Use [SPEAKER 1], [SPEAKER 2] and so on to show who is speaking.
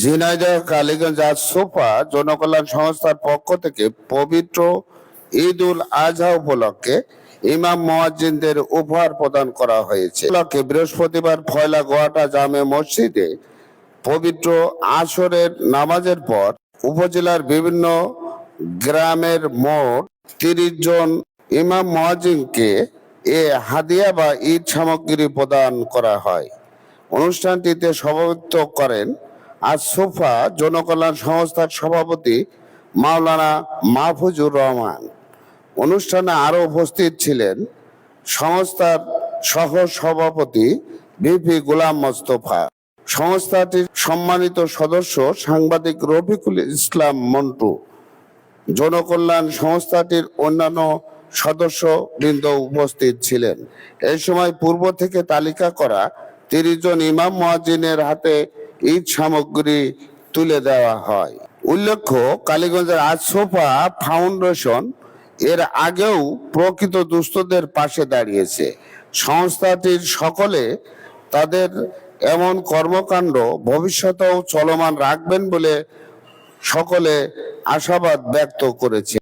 [SPEAKER 1] ঝিনাইদহ, কালীগঞ্জ আজ সোফা জনকল্যাণ সংস্থার পক্ষ থেকে পবিত্র ঈদ উল আজহা উপলক্ষে ইমাম মোয়াজ্জিনদের উপহার প্রদান করা হয়েছে। উপলক্ষে বৃহস্পতিবার ফয়লা গোয়াটা জামে মসজিদে পবিত্র আসরের নামাজের পর উপজেলার বিভিন্ন গ্রামের মোট তিরিশ জন ইমাম মহাজিনকে এ হাদিয়া বা ঈদ সামগ্রী প্রদান করা হয়। অনুষ্ঠানটিতে সভাপতিত্ব করেন আজ সোফা জনকল্যাণ সংস্থার সভাপতি মাওলানা মাহফুজুর রহমান। অনুষ্ঠানে আরও উপস্থিত ছিলেন সংস্থার সহ সভাপতি বিপি গোলাম মোস্তফা। সংস্থাটির সম্মানিত সদস্য সাংবাদিক রফিকুল ইসলাম মন্টু। জনকল্যাণ সংস্থাটির অন্যান্য সদস্য বৃন্দ উপস্থিত ছিলেন। এই সময় পূর্ব থেকে তালিকা করা তিরিশ জন ইমাম মহাজিনের হাতে ঈদ সামগ্রী তুলে দেওয়া হয়। উল্লেখ্য, কালীগঞ্জের আজসোফা ফাউন্ডেশন এর আগেও প্রকৃত দুস্থদের পাশে দাঁড়িয়েছে। সংস্থাটির সকলে তাদের এমন কর্মকাণ্ড ভবিষ্যতেও চলমান রাখবেন বলে সকলে আশাবাদ ব্যক্ত করেছে।